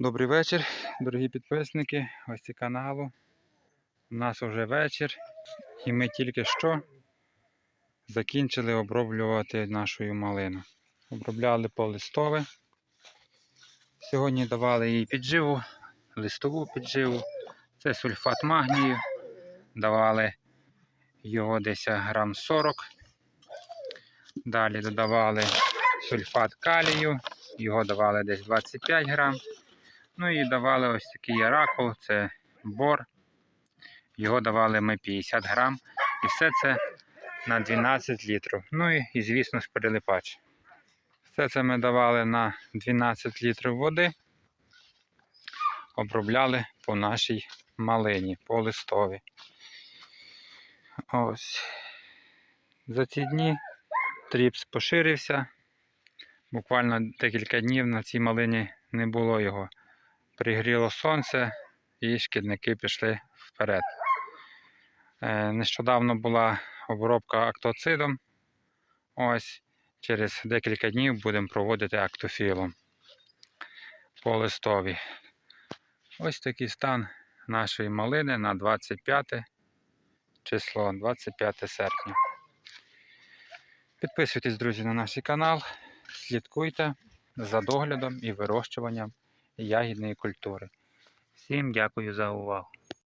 Добрий вечір, дорогі підписники, гості каналу. У нас вже вечір, і ми тільки що закінчили оброблювати нашу малину. Обробляли по листове. Сьогодні давали їй підживу, листову підживу. Це сульфат магнію. Давали його десь грам 40. Далі додавали сульфат калію, його давали десь 25 грам. Ну і давали ось такий оракул, це бор. Його давали ми 50 грам. І все це на 12 літрів. Ну і, і звісно ж, прилипач. Все це ми давали на 12 літрів води. Обробляли по нашій малині, по листові. Ось. За ці дні тріпс поширився. Буквально декілька днів на цій малині не було його пригріло сонце і шкідники пішли вперед. Е, Нещодавно була обробка актоцидом. Ось через декілька днів будемо проводити актофілом по листові. Ось такий стан нашої малини на 25 число, 25 серпня. Підписуйтесь, друзі, на наш канал, слідкуйте за доглядом і вирощуванням ягідної культури. Всім дякую за увагу.